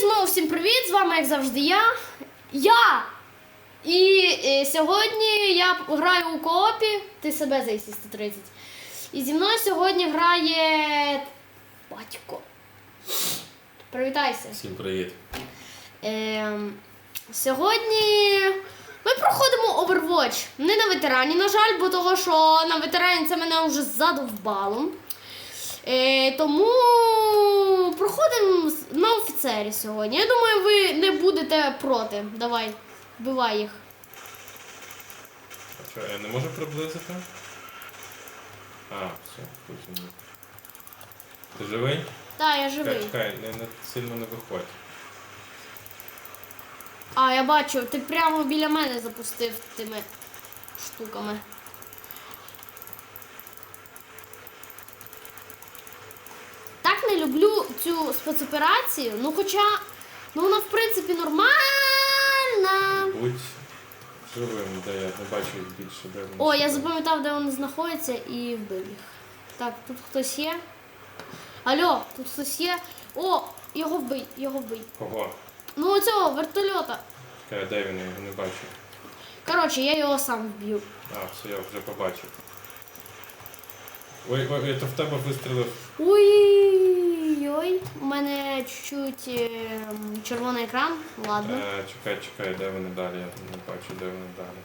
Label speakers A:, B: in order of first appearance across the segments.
A: знову всім привіт! З вами, як завжди, я. Я! І е, сьогодні я граю у коопі. Ти себе за 130. І зі мною сьогодні грає батько. Привітайся.
B: Всім привіт.
A: Ем, сьогодні ми проходимо Overwatch. Не на ветерані, на жаль, бо того, що на ветерані це мене вже задовбало. Е, тому офіцері сьогодні. Я думаю, ви не будете проти. Давай, вбивай їх.
B: А що, я не можу приблизити? А, все, потім. Ти живий?
A: Так, я
B: Чекай,
A: живий.
B: чекай, не, не, сильно не виходь.
A: А, я бачу, ти прямо біля мене запустив тими штуками. Так не люблю цю спецоперацію. Ну хоча, ну вона в принципі нормальна.
B: Будь живим, де я не бачу їх більше, де вони.
A: О, я запам'ятав, де вони знаходяться і вбив їх. Так, тут хтось є. Алло, тут хтось є. О, його вбий, його вбий.
B: Кого?
A: Ну оцього вертольота.
B: Чекай, де він, я його не бачу.
A: Коротше, я його сам вб'ю.
B: А, все, я вже побачив. Ой, ой, це в тебе вистрілив.
A: Ой-ой, у мене чуть-чуть ем, червоний екран. Ладно.
B: Е, чекай, чекай, де вони далі? Я не бачу, де вони далі.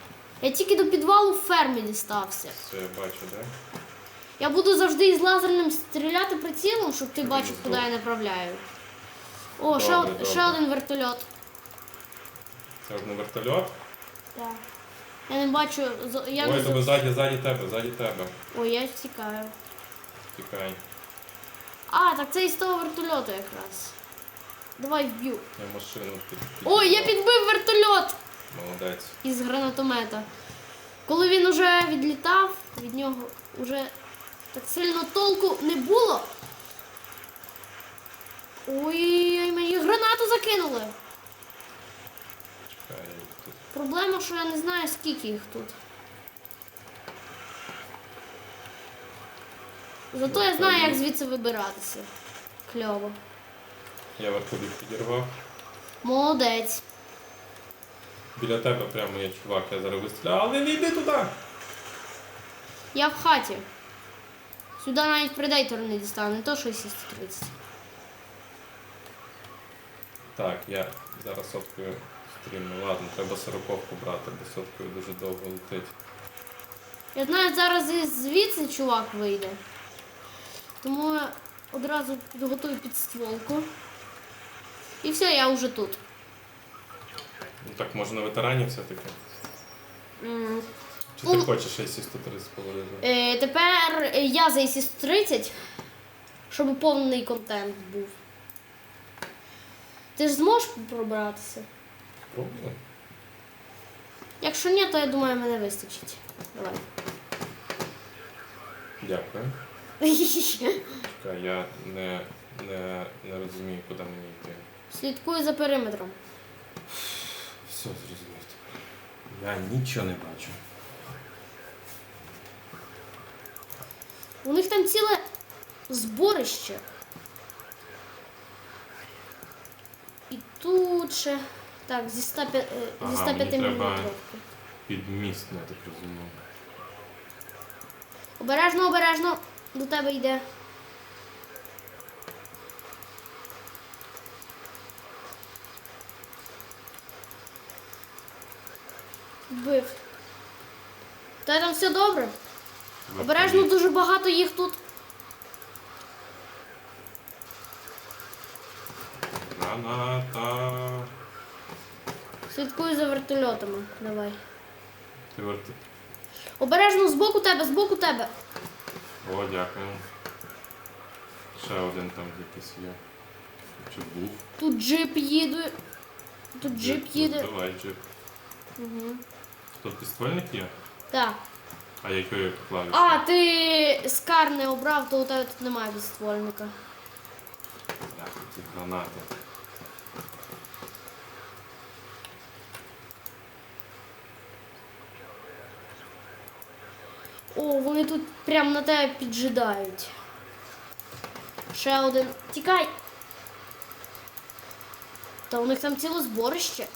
A: Я тільки до підвалу в фермі дістався.
B: Все, я бачу, де.
A: Я буду завжди із лазерним стріляти прицілом, щоб ти бачив, куди я направляю. О, ще,
B: Добре,
A: ще один вертольот.
B: Це один вертольот.
A: Так. Я не бачу. з- Я
B: Ой,
A: не
B: тебе
A: за-
B: ззаді, ззаді тебе, ззаді тебе.
A: Ой, я втікаю.
B: Тікай.
A: А, так це із того вертольоту якраз. Давай вб'ю.
B: Я машину під. під-
A: Ой, я підбив вертольот!
B: Молодець.
A: із гранатомета. Коли він уже відлітав, від нього вже так сильно толку не було. Ой, мені гранату закинули.
B: Чекай, тут.
A: Проблема, що я не знаю, скільки їх тут. Зато я знаю, як звідси вибиратися. Кльово.
B: Я вертоліт підірвав.
A: Молодець.
B: Біля тебе прямо є чувак, я зараз вистріляю, але не йди туди!
A: Я в хаті. Сюди навіть предейтор не дістане, не то що 630.
B: Так, я зараз соткою стрімну. Ладно, треба сороковку брати, бо соткою дуже довго летить.
A: Я знаю, зараз звідси чувак вийде. Тому я одразу підготую підстволку. І все, я вже тут.
B: Ну так, може на ветерані все-таки.
A: М,
B: Чи ти
A: Ну,
B: хочеш AC 130 повалити?
A: Е, тепер я за ISIS 30, щоб повний контент був. Ти ж зможеш пробратися?
B: Пробуй.
A: Якщо ні, то я думаю, мене вистачить. Давай.
B: Дякую. Чекай, я не, не, не розумію, куди мені йти.
A: Слідкую за периметром.
B: Все зрозумів. Я нічого не бачу.
A: У них там ціле зборище. І тут ще. Так, зі 105, е,
B: Ага,
A: зі
B: мені
A: 105
B: треба-
A: мм.
B: Під міст, я так розумію.
A: Обережно, обережно до тебе йде. Вбив. Та там все добре. Обережно дуже багато їх тут.
B: Граната.
A: Слідкую за вертольотами. Давай.
B: Ти верти.
A: Обережно збоку тебе, збоку тебе.
B: О, дякую. Ще один там якийсь є. Чи був?
A: Тут джип їде. Тут джип їде.
B: Давай джип.
A: Угу.
B: Тут пістольник є?
A: Так.
B: А якої клавіші?
A: А, ти скар не обрав, то у тебе тут немає підствольника.
B: Дякую, ці гранати.
A: Вони тут прямо на тебе піджидають. Ще один. Тікай! Та у них там ціле зборище.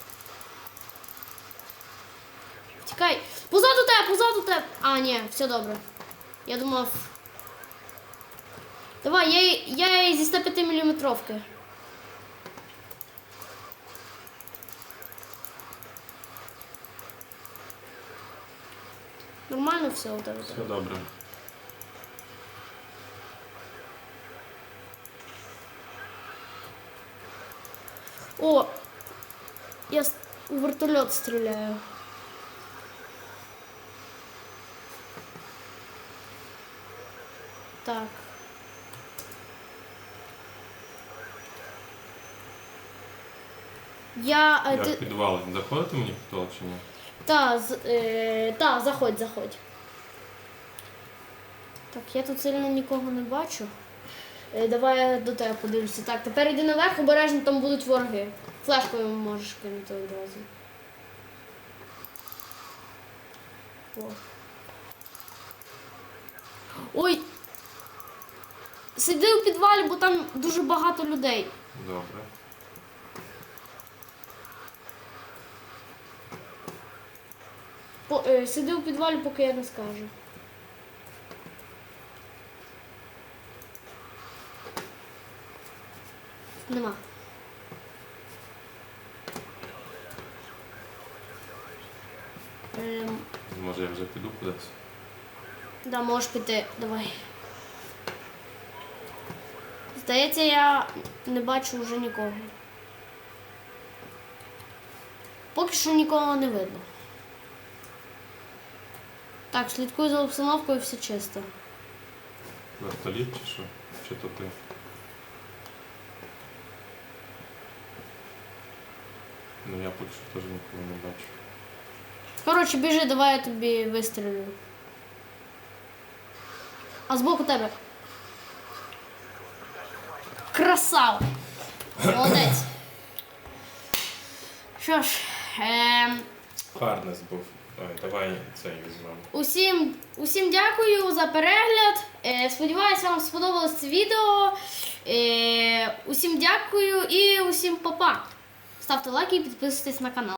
A: Тікай. Позаду тебе, позаду тебе. А, ні, все добре. Я думав. Давай, я, я їй зі 105 міліметровки. Нормально все у тебе.
B: Все добре.
A: О! Я с- у вертольот стріляю. Так. Я. е,
B: Я
A: ти-
B: в підвал. Заходити мені в підвал чи ні?
A: Та, е, та, заходь, заходь. Так, я тут сильно нікого не бачу. Е, давай я до тебе подивлюся. Так, тепер йди наверх, обережно там будуть вороги. Флешкою можеш кинути одразу. О. Ой! Сиди у підвалі, бо там дуже багато людей.
B: Добре.
A: По, е, сиди у підвалі, поки я не скажу. Нема. Ем,
B: Може я вже піду кудись?
A: да, можеш піти. Давай. Здається, я не бачу вже нікого. Поки що нікого не видно. Так, слідкуй за обстановкою, все чисто.
B: Вертоліт чи що? Чи то ти? Ну я поки що теж нікого не бачу.
A: Коротше, біжи, давай я тобі вистрілю. А збоку тебе. Красава! Молодець. Що ж, ем,
B: Харнес був. Ой, давай цей візьмемо.
A: усім, усім дякую за перегляд. Е, сподіваюся, вам сподобалось це відео. Е, усім дякую і усім па-па. Ставте лайки і підписуйтесь на канал.